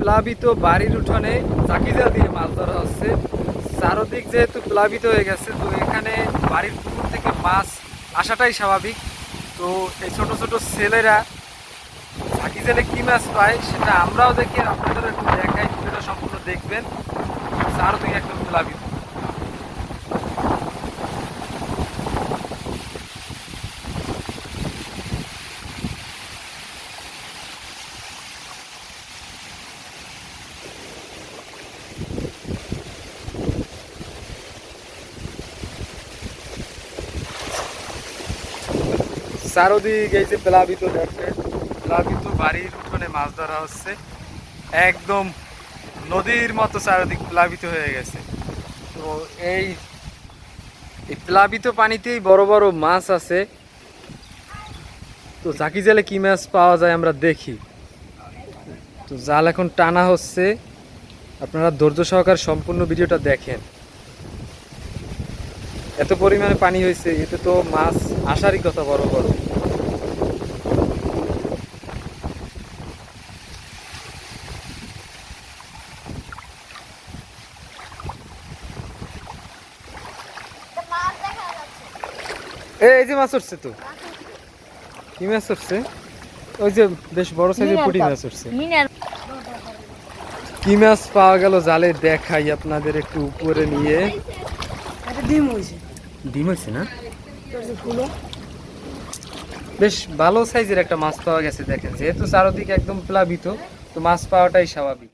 প্লাবিত বাড়ির উঠোনে চাকিজা দিয়ে মাছ ধরা হচ্ছে। চারদিক যেহেতু প্লাবিত হয়ে গেছে, তো এখানে বাড়ির পুকুর থেকে মাছ আসাটাই স্বাভাবিক। তো এই ছোট ছোট ছেলেরা চাকি জেলে কি মাছ পায় সেটা আমরাও দেখি আপনাদের একটু দেখাই সেটা সম্পূর্ণ দেখবেন। চারদিকে একদম প্লাবিত। চারদিক এই যে প্লাবিত দেখেন প্লাবিত বাড়ির উঠোনে মাছ ধরা হচ্ছে। একদম নদীর মতো চারদিক প্লাবিত হয়ে গেছে। তো এই এই প্লাবিত পানিতেই বড় বড় মাছ আছে। তো জাকি জালে কি মাছ পাওয়া যায় আমরা দেখি। তো জাল এখন টানা হচ্ছে। আপনারা ধৈর্য সহকার সম্পূর্ণ ভিডিওটা দেখেন। এত পরিমাণে পানি হয়েছে, এতে তো মাছ আসারই কথা বড় বড়। এই যে মাছ উঠছে তো। কি মাছ উঠছে? ওই যে বেশ বড় সাইজের পুঁটি মাছ উঠছে। কি মাছ পাওয়া গেল জালে, দেখাই আপনাদের একটু উপরে নিয়ে। ডিম হয়েছে। ডিম হয়েছে না? বেশ ভালো সাইজের একটা মাছ পাওয়া গেছে দেখেন। যেহেতু চারোদিকে একদম প্লাবিত তো মাছ পাওয়াটাই স্বাভাবিক।